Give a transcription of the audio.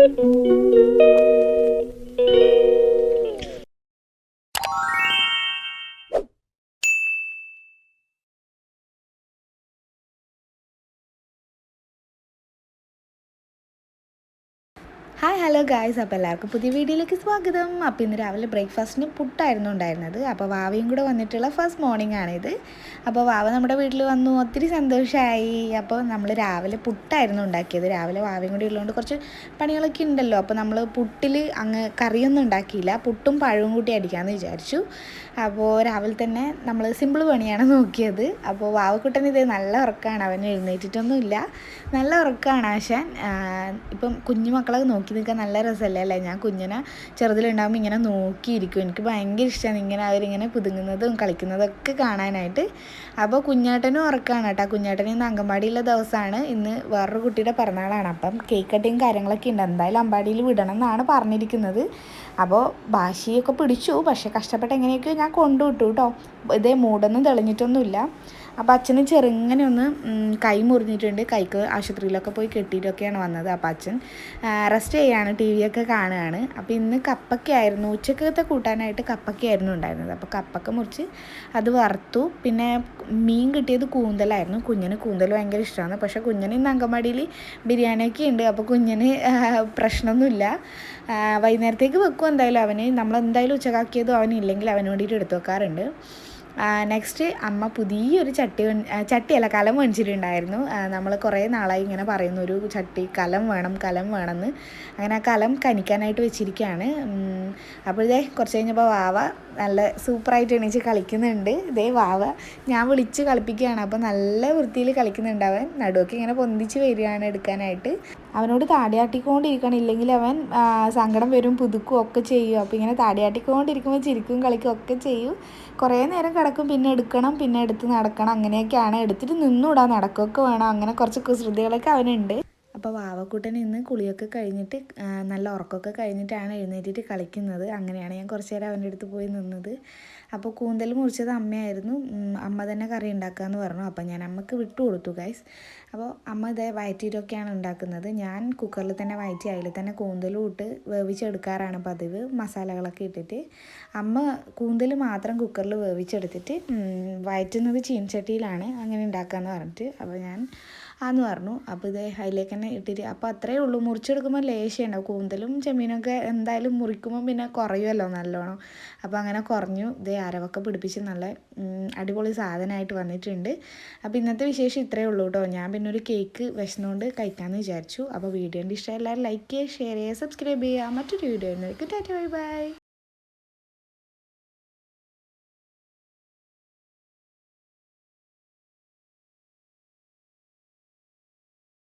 Thank you. Hi hello guys അപ്പോൾ എല്ലാവർക്കും പുതിയ വീഡിയോയിലേക്ക് സ്വാഗതം. അപ്പോൾ ഇന്ന് രാവിലെ ബ്രേക്ക്ഫാസ്റ്റിന് പുട്ടായിരുന്നു ഉണ്ടായിരുന്നത്. അപ്പോൾ വാവയും കൂടെ വന്നിട്ടുള്ള ഫസ്റ്റ് മോർണിംഗ് ആണിത്. അപ്പോൾ വാവ നമ്മുടെ വീട്ടിൽ വന്നു ഒത്തിരി സന്തോഷമായി അപ്പോൾ നമ്മൾ രാവിലെ പുട്ടായിരുന്നു ഉണ്ടാക്കിയത്. രാവിലെ വാവയും കൂടി ഉള്ളതുകൊണ്ട് കുറച്ച് പണികളൊക്കെ ഉണ്ടല്ലോ. അപ്പോൾ നമ്മൾ പുട്ടിൽ അങ്ങ് കറിയൊന്നും ഉണ്ടാക്കിയില്ല. പുട്ടും പഴവും കൂട്ടി അടിക്കാമെന്ന് വിചാരിച്ചു. അപ്പോൾ രാവിലെ തന്നെ നമ്മൾ സിമ്പിൾ പണിയാണ് നോക്കിയത്. അപ്പോൾ വാവക്കുട്ടൻ ഇത് നല്ല ഉറക്കമാണ് അവൻ എഴുന്നേറ്റിട്ടൊന്നുമില്ല. നല്ല ഉറക്കമാണ് ആശാൻ. ഇപ്പം കുഞ്ഞു മക്കളൊക്കെ നോക്കി നിൽക്കാൻ നല്ല രസമല്ലേ അല്ലേ? ഞാൻ കുഞ്ഞിനെ ചെറുതിലുണ്ടാകുമ്പോൾ ഇങ്ങനെ നോക്കിയിരിക്കും. എനിക്ക് ഭയങ്കര ഇഷ്ടമാണ് ഇങ്ങനെ അവരിങ്ങനെ പുതുങ്ങുന്നതും കളിക്കുന്നതൊക്കെ കാണാനായിട്ട്. അപ്പോൾ കുഞ്ഞാട്ടനും ഉറക്കാണ് കേട്ടോ. കുഞ്ഞാട്ടൻ ഇന്ന് അങ്കമ്പാടിയുള്ള ദിവസമാണ്. ഇന്ന് വേറൊരു കുട്ടിയുടെ പിറന്നാളാണ്. അപ്പം കേക്ക് കട്ടിങ് കാര്യങ്ങളൊക്കെ ഉണ്ട്. എന്തായാലും അമ്പാടിയിൽ വിടണം എന്നാണ് പറഞ്ഞിരിക്കുന്നത്. അപ്പോൾ ഭാഷയൊക്കെ പിടിച്ചു. പക്ഷേ കഷ്ടപ്പെട്ട് എങ്ങനെയൊക്കെയോ ഞാൻ കൊണ്ടുവിട്ടു കേട്ടോ. ഇതേ മൂടൊന്നും തെളിഞ്ഞിട്ടൊന്നുമില്ല. അപ്പോൾ അച്ഛന് ചെറുങ്ങനെ ഒന്ന് കൈ മുറിഞ്ഞിട്ടുണ്ട്. കൈക്ക് ആശുപത്രിയിലൊക്കെ പോയി കെട്ടിയിട്ടൊക്കെയാണ് വന്നത്. അപ്പോൾ അച്ഛൻ റെസ്റ്റ് ചെയ്യാണ് ടി വി ഒക്കെ കാണുകയാണ്. അപ്പോൾ ഇന്ന് കപ്പയ്ക്കായിരുന്നു ഉച്ചക്കത്തെ കൂട്ടാനായിട്ട് കപ്പയ്ക്കായിരുന്നു ഉണ്ടായിരുന്നത്. അപ്പോൾ കപ്പക്ക മുറിച്ച് അത് വറുത്തു. പിന്നെ മീൻ കിട്ടിയത് കൂന്തലായിരുന്നു. കുഞ്ഞിന് കൂന്തൽ ഭയങ്കര ഇഷ്ടമാണ്. പക്ഷേ കുഞ്ഞിന് ഇന്ന് അങ്കമാടിയിൽ ബിരിയാണിയൊക്കെ ഉണ്ട്. അപ്പോൾ കുഞ്ഞിന് പ്രശ്നമൊന്നുമില്ല. വൈകുന്നേരത്തേക്ക് വെക്കും എന്തായാലും. അവന് നമ്മൾ എന്തായാലും ഉച്ചക്കാക്കിയതും അവനില്ലെങ്കിൽ അവന് വേണ്ടിയിട്ട് എടുത്തു വെക്കാറുണ്ട്. നെക്സ്റ്റ് അമ്മ പുതിയൊരു ചട്ടി ചട്ടിയല്ല കലം മേടിച്ചിട്ടുണ്ടായിരുന്നു നമ്മൾ കുറേ നാളായി ഇങ്ങനെ പറയുന്നു ഒരു ചട്ടി കലം വേണം കലം വേണമെന്ന്. അങ്ങനെ ആ കലം കനിക്കാനായിട്ട് വെച്ചിരിക്കുകയാണ് അപ്പോഴേ കുറച്ച് കഴിഞ്ഞപ്പോൾ വാവ നല്ല സൂപ്പറായിട്ട് എണീച്ച് കളിക്കുന്നുണ്ട്. ഇതേ വാവ ഞാൻ വിളിച്ച് കളിപ്പിക്കുകയാണ്. അപ്പോൾ നല്ല വൃത്തിയിൽ കളിക്കുന്നുണ്ട് അവൻ. നടുവൊക്കെ ഇങ്ങനെ പൊന്തിച്ച് വരികയാണ് എടുക്കാനായിട്ട്. അവനോട് താടിയാട്ടിക്കൊണ്ടിരിക്കണം. ഇല്ലെങ്കിൽ അവൻ സങ്കടം വരും പുതുക്കും ഒക്കെ ചെയ്യും. അപ്പോൾ ഇങ്ങനെ താടിയാട്ടിക്കൊണ്ടിരിക്കുമ്പോൾ ചിരിക്കും കളിക്കും ഒക്കെ ചെയ്യും. കുറേ നേരം കിടക്കും. പിന്നെ എടുക്കണം പിന്നെ എടുത്ത് നടക്കണം. അങ്ങനെയൊക്കെയാണ്. എടുത്തിട്ട് നിന്നൂടാ. നടക്കുകയൊക്കെ വേണം. അങ്ങനെ കുറച്ച് കുസൃതികളൊക്കെ അവനുണ്ട്. അപ്പോൾ വാവക്കൂട്ടൻ ഇന്ന് കുളിയൊക്കെ കഴിഞ്ഞിട്ട് നല്ല ഉറക്കമൊക്കെ കഴിഞ്ഞിട്ടാണ് എഴുന്നേറ്റിട്ട് കളിക്കുന്നത്. അങ്ങനെയാണ് ഞാൻ കുറച്ച് നേരം അവന്റെ അടുത്ത് പോയി നിന്നത്. അപ്പോൾ കൂന്തൽ മുറിച്ചത് അമ്മയായിരുന്നു. അമ്മ തന്നെ കറി ഉണ്ടാക്കാമെന്ന് പറഞ്ഞു. അപ്പോൾ ഞാൻ അമ്മയ്ക്ക് വിട്ടു കൊടുത്തു ഗൈസ് അപ്പോൾ അമ്മ ഇതേ വയറ്റിയിട്ടൊക്കെയാണ് ഉണ്ടാക്കുന്നത്. ഞാൻ കുക്കറിൽ തന്നെ വയറ്റി അതിൽ തന്നെ കൂന്തലും ഇട്ട് വേവിച്ചെടുക്കാറാണ് പതിവ്. മസാലകളൊക്കെ ഇട്ടിട്ട് അമ്മ കൂന്തൽ മാത്രം കുക്കറിൽ വേവിച്ചെടുത്തിട്ട് വയറ്റുന്നത് ചീൻചട്ടിയിലാണ് അങ്ങനെ ഉണ്ടാക്കാമെന്ന് പറഞ്ഞിട്ട്. അപ്പോൾ ഞാൻ ആന്ന് പറഞ്ഞു. അപ്പോൾ ഇത് അതിലേക്ക് തന്നെ ഇട്ടിട്ട് അപ്പോൾ അത്രയേ ഉള്ളൂ. മുറിച്ചെടുക്കുമ്പോൾ ലേശം ഉണ്ടാവും കൂന്തലും ചെമ്മീനൊക്കെ എന്തായാലും മുറിക്കുമ്പോൾ പിന്നെ കുറയുമല്ലോ നല്ലോണം. അപ്പോൾ അങ്ങനെ കുറഞ്ഞു. ഇതേ അരവൊക്കെ പിടിപ്പിച്ച് നല്ല അടിപൊളി സാധനമായിട്ട് വന്നിട്ടുണ്ട്. അപ്പോൾ ഇന്നത്തെ വിശേഷം ഇത്രയേ ഉള്ളൂ കേട്ടോ. ഞാൻ പിന്നെ ഒരു കേക്ക് വിശന്നുകൊണ്ട് കഴിക്കാമെന്ന് വിചാരിച്ചു. അപ്പോൾ വീഡിയോന്റെ ഇഷ്ടം എല്ലാവരും ലൈക്ക് ചെയ്യുക ഷെയർ ചെയ്യുക സബ്സ്ക്രൈബ് ചെയ്യുക. മറ്റൊരു വീഡിയോ ആയിരുന്നു ടാറ്റ ബൈ ബൈ.